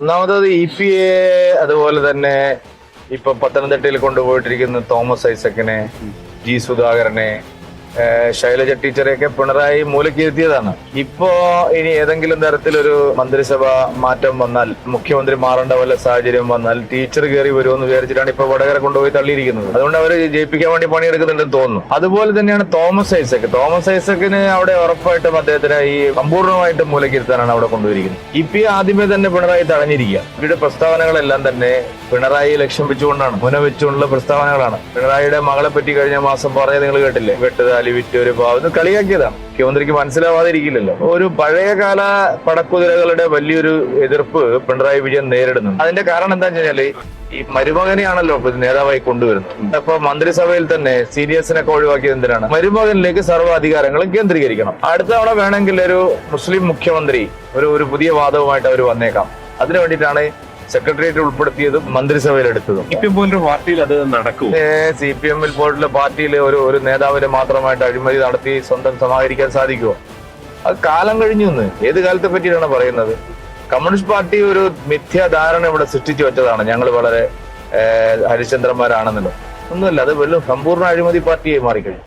ഒന്നാമത് E P A അതുപോലെ തന്നെ ഇപ്പൊ പത്തനംതിട്ടയിൽ കൊണ്ടുപോയിട്ടിരിക്കുന്ന തോമസ് ഐസക്കിനെ ജി സുധാകരനെ ശൈലജ ടീച്ചറെയൊക്കെ പിണറായി മൂലക്കിരുത്തിയതാണ് ഇപ്പോ ഇനി ഏതെങ്കിലും തരത്തിലൊരു മന്ത്രിസഭ മാറ്റം വന്നാൽ മുഖ്യമന്ത്രി മാറേണ്ട വല്ല സാഹചര്യം വന്നാൽ ടീച്ചർ കയറി വരുമെന്ന് വിചാരിച്ചിട്ടാണ് ഇപ്പൊ വടകര കൊണ്ടുപോയി തള്ളിയിരിക്കുന്നത്. അതുകൊണ്ട് അവർ ജയിപ്പിക്കാൻ വേണ്ടി പണിയെടുക്കുന്നുണ്ടെന്ന് തോന്നുന്നു. അതുപോലെ തന്നെയാണ് തോമസ് ഐസക് തോമസ് ഐസക്കിന് അവിടെ ഉറപ്പായിട്ടും അദ്ദേഹത്തിന് ഈ സമ്പൂർണമായിട്ടും മൂലക്കിരുത്താനാണ് അവിടെ കൊണ്ടുപോയിരിക്കുന്നത് ഇപ്പൊ ആദ്യമേ തന്നെ പിണറായി തടഞ്ഞിരിക്കുക. ഇവരുടെ പ്രസ്താവനകളെല്ലാം തന്നെ പിണറായി ലക്ഷ്യം വെച്ചുകൊണ്ടാണ് മുന വെച്ചുകൊണ്ടുള്ള പ്രസ്താവനകളാണ്. പിണറായിയുടെ മകളെ പറ്റി കഴിഞ്ഞ മാസം പറഞ്ഞത് നിങ്ങൾ കേട്ടില്ലേ? വെട്ടുതാലി വിറ്റ് ഒരു പാവം കളിയാക്കിയതാണ് മുഖ്യമന്ത്രിക്ക് മനസ്സിലാവാതിരിക്കില്ലല്ലോ. ഒരു പഴയകാല പടക്കുതിരകളുടെ വലിയൊരു എതിർപ്പ് പിണറായി വിജയൻ നേരിടുന്നു. അതിന്റെ കാരണം എന്താ വെച്ചാൽ ഈ മരുമകനെയാണല്ലോ നേതാവായി കൊണ്ടുവരുന്നത്. അപ്പൊ മന്ത്രിസഭയിൽ തന്നെ സീനിയേഴ്സിനൊക്കെ ഒഴിവാക്കിയത് എന്തിനാണ്? മരുമകനിലേക്ക് സർവ അധികാരങ്ങളും കേന്ദ്രീകരിക്കണം. അടുത്ത തവണ വേണമെങ്കിൽ ഒരു മുസ്ലിം മുഖ്യമന്ത്രി ഒരു ഒരു പുതിയ വാദവുമായിട്ട് അവർ വന്നേക്കാം. അതിനു വേണ്ടിയിട്ടാണ് സെക്രട്ടേറിയറ്റ് ഉൾപ്പെടുത്തിയതും മന്ത്രിസഭയിൽ എടുത്തതും സി പി എം പോലൊരു പാർട്ടിയിൽ അത് നടക്കും. സി പി എമ്മിൽ പോലുള്ള പാർട്ടിയിൽ ഒരു ഒരു നേതാവിനെ മാത്രമായിട്ട് അഴിമതി നടത്തി സ്വന്തം സമാഹരിക്കാൻ സാധിക്കുമോ അത് കാലം കഴിഞ്ഞു എന്ന് ഏത് കാലത്തെ പറ്റിയിട്ടാണ് പറയുന്നത്? കമ്മ്യൂണിസ്റ്റ് പാർട്ടി ഒരു മിഥ്യാധാരണ ഇവിടെ സൃഷ്ടിച്ചു വെച്ചതാണ്. ഞങ്ങൾ വളരെ ഹരിചന്ദ്രന്മാരാണെന്നല്ലോ ഹരിശ്ചന്ദ്രന്മാരാണെന്നല്ലോ. ഒന്നുമില്ല അത് വെള്ളം സമ്പൂർണ അഴിമതി പാർട്ടിയായി മാറിക്കഴിഞ്ഞു.